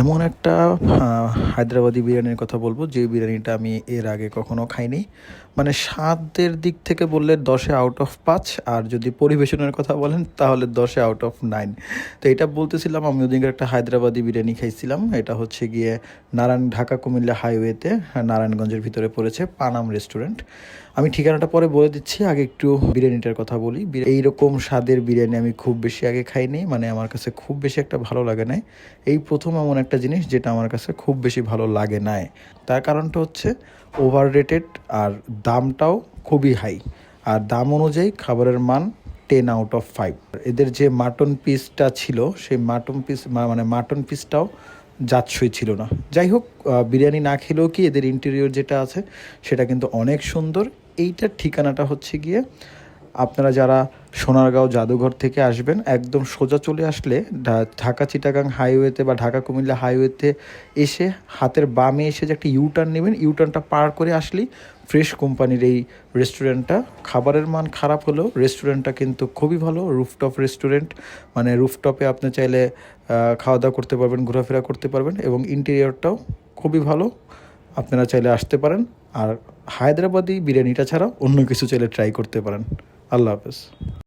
এমন একটা হায়দ্রাবাদি বিরিয়ানির কথা বলব। যে বিরিয়ানিটা আমি এর আগে কখনো খাইনি। মানে স্বাদের দিক থেকে বললে দশে আউট অফ পাঁচ, আর যদি পরিবেশনের কথা বলেন, তাহলে দশে আউট অফ নাইন তো এটা বলতেছিলাম আমি ওদিনকে একটা হায়দ্রাবাদি বিরিয়ানি খাইছিলাম। এটা হচ্ছে গিয়ে নারায়ণ, ঢাকা, কুমিল্লা হাইওয়েতে নারায়ণগঞ্জের ভিতরে পড়েছে পানাম রেস্টুরেন্ট আমি ঠিকানাটা পরে বলে দিচ্ছি, আগে একটু বিরিয়ানিটার কথা বলি। এইরকম স্বাদের বিরিয়ানি আমি খুব বেশি আগে খাইনি মানে আমার কাছে খুব বেশি একটা ভালো লাগে নাই। এই প্রথম এমন একটা জিনিস যেটা আমার কাছে খুব বেশি ভালো লাগে নাই। তার কারণটা হচ্ছে ওভার রেটেড আর দামটাও খুবই হাই আর দাম অনুযায়ী খাবারের মান টেন আউট অফ ফাইভ এদের যে মাটন পিসটা ছিল, সেই মাটন পিস মানে মাটন পিসটাও যাচ্ছই ছিল না। যাই হোক বিরিয়ানি না খেলেও কি এদের ইন্টেরিয়র যেটা আছে, সেটা কিন্তু অনেক সুন্দর। এইটার ঠিকানাটা হচ্ছে গিয়ে আপনারা যারা সোনারগাঁও জাদুঘর থেকে আসবেন, একদম সোজা চলে আসলে ঢাকা চিটাগাং হাইওয়েতে বা ঢাকা কুমিল্লা হাইওয়েতে এসে হাতের বামে এসে যে একটা ইউটার্ন নেবেন ইউটার্নটা পার করে আসলেই ফ্রেশ কোম্পানির এই রেস্টুরেন্টটা। খাবারের মান খারাপ হলেও রেস্টুরেন্টটা কিন্তু খুবই ভালো রুফটপ রেস্টুরেন্ট মানে রুফটপে আপনি চাইলে খাওয়া দাওয়া করতে পারবেন, ঘোরাফেরা করতে পারবেন এবং ইন্টেরিয়রটাও খুবই ভালো, আপনারা চাইলে আসতে পারেন। আর হায়দ্রাবাদি বিরিয়ানিটা ছাড়া অন্য কিছু চাইলে ট্রাই করতে পারেন। আল্লাহ হাফেজ।